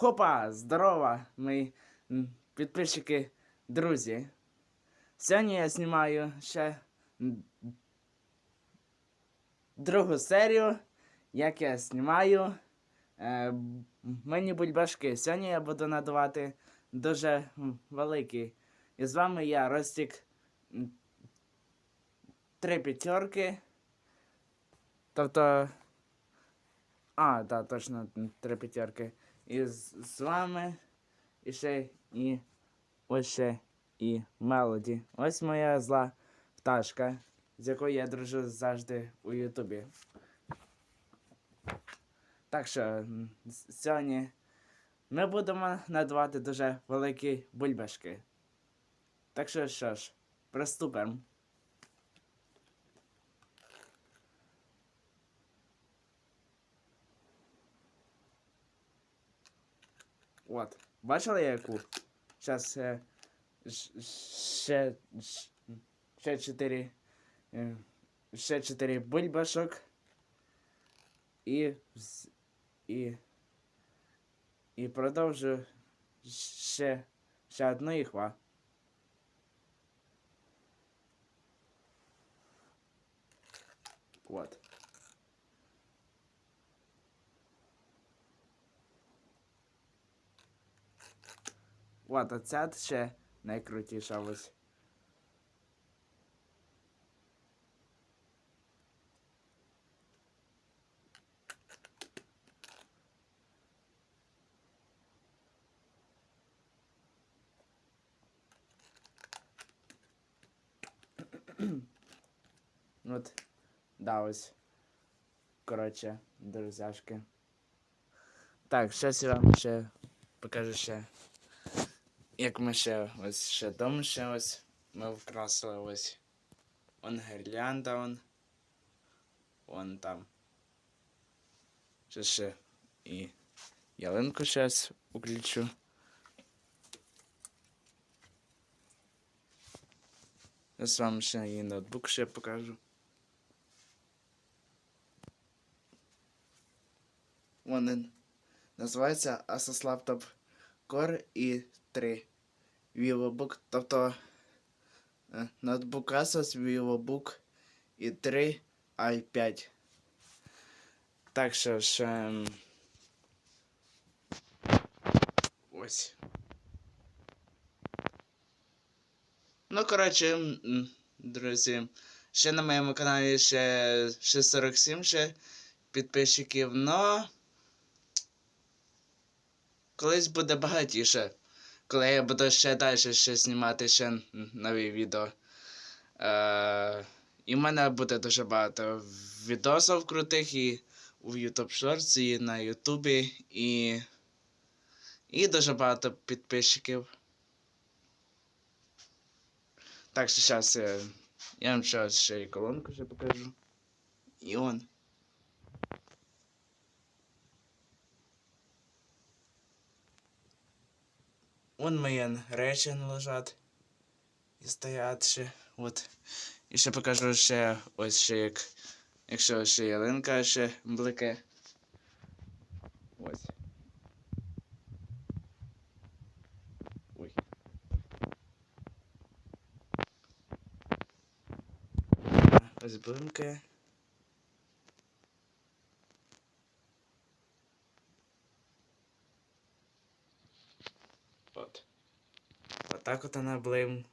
Хопа! Здорово, мої підписчики, друзі. Сьогодні я знімаю ще другу серію, як я знімаю е, мені бульбашки. Сьогодні я буду надавати дуже м, великий. І з вами я, Ростік. Три п'ятерки. Тобто. А, так, точно, три п'ятерки. І з, вами і ще і ось ще і Мелоді. Ось моя зла пташка, з якою я дружу завжди у Ютубі. Так що сьогодні ми будемо надавати дуже великі бульбашки. Так що що ж, приступимо. От. Бачили яку? Зараз е, щ- ще, щ- ще чотири. е, Ще чотири бульбашок. І, і, і продовжу ще, ще одну іхва. От. От, а ця ще найкрутіша ось. От, да, ось. Коротше, друзяшки. Так, щас я вам ще покажу ще. Як ми ще ось ще дом ще ось ми вкрасили ось. Он гірлянда он. Вон там. Ще ще і ялинку зараз включу. Зараз вам ще і ноутбук ще покажу. Вон він. Називається Asus Laptop Core i3 VivoBook, тобто е, ноутбук Asus VivoBook i3 i5. Так що ж. ем, Ось. Ну, коротше, друзі, ще на моєму каналі ще, ще 47 ще підписчиків, но колись буде багатіше. Коли я буду ще далі ще знімати ще нові відео. Е, і в мене буде дуже багато відосів крутих і у YouTube Shorts, і на Ютубі, і, і дуже багато підписчиків. Так що зараз я, я вам ще, ще і колонку ще покажу. І он. Вон мої речі лежать. І стоять ще. От. І ще покажу ще ось ще як. Якщо ще ялинка ще блике. Ось. Ой. Ось блимкає. От. Отак от вона блим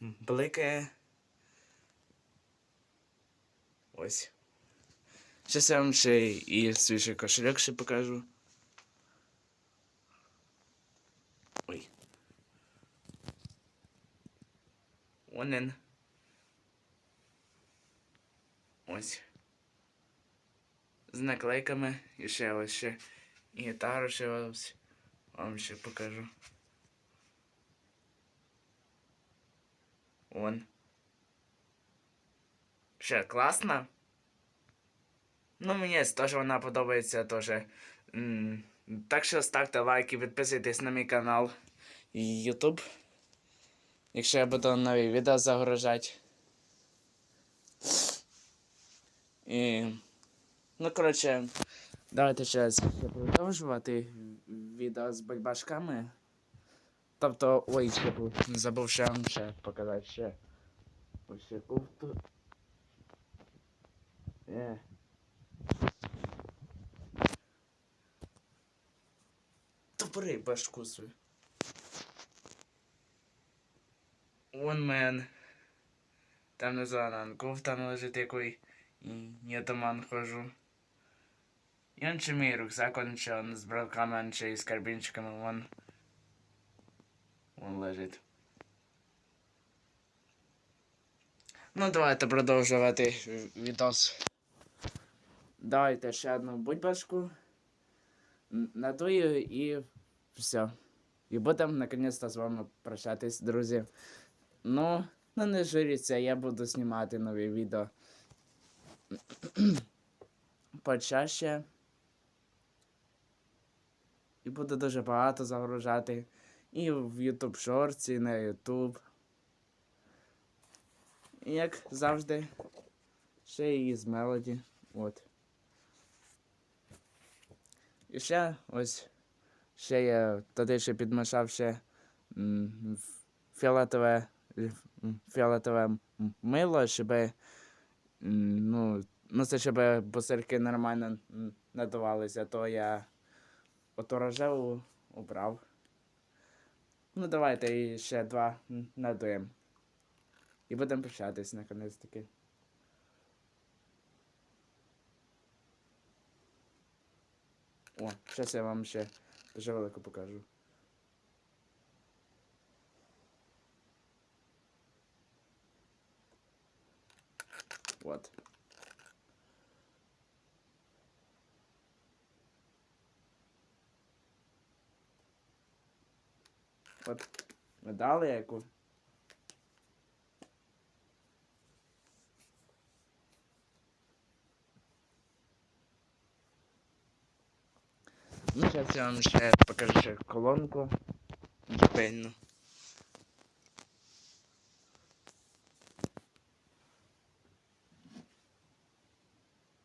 бликає. Ось. Зараз я вам ще і свіжий кошельок ще покажу. Ой. Вон він. Ось. З наклейками і ще ось ще і гітару ще ось вам ще покажу. Вон. Ще класно? Ну, мені теж вона подобається теж. Так що ставте лайки, підписуйтесь на мій канал YouTube. Якщо я буду нові відео загружати. І. Ну, коротше, давайте ще раз продовжувати відео з бульбашками. Тобто, ой, забув, забув ще вам ще показати ще. Ось яку. Е. Топори башку свою. Вон мен. Там не зеленку, там лежить який нетоман хожу. І он ще мій рюкзак, он ще он з брелками, он ще з карбінчиками, вон. Вон лежить. Ну, давайте продовжувати відос. Давайте ще одну бульбашку. Надую і все. І будемо наконець-то з вами прощатись, друзі. Ну, ну не журіться, я буду знімати нові відео. Почаще. І буду дуже багато загружати. І в YouTube Shorts, і на. І як завжди, ще і з Мелоді. От. І ще ось. Ще я туди ще підмішав ще фіолетове, фіолетове мило, щоб ну, ну це щоб бусирки нормально м, надувалися, то я ото рожеву убрав. Ну давайте ще два надуємо. І будемо прощатись наконець таки. О, зараз я вам ще дуже велико покажу. Вот. От медали яку. Ну, зараз я вам ще покажу колонку. Джепельну.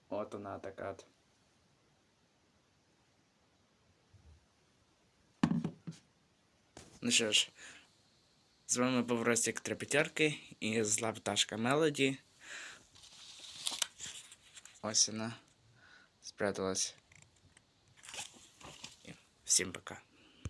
От вона така. Ну що ж, з вами був Ростик Трепетярки і зла пташка Мелоді. Ось вона спряталась. Всім пока.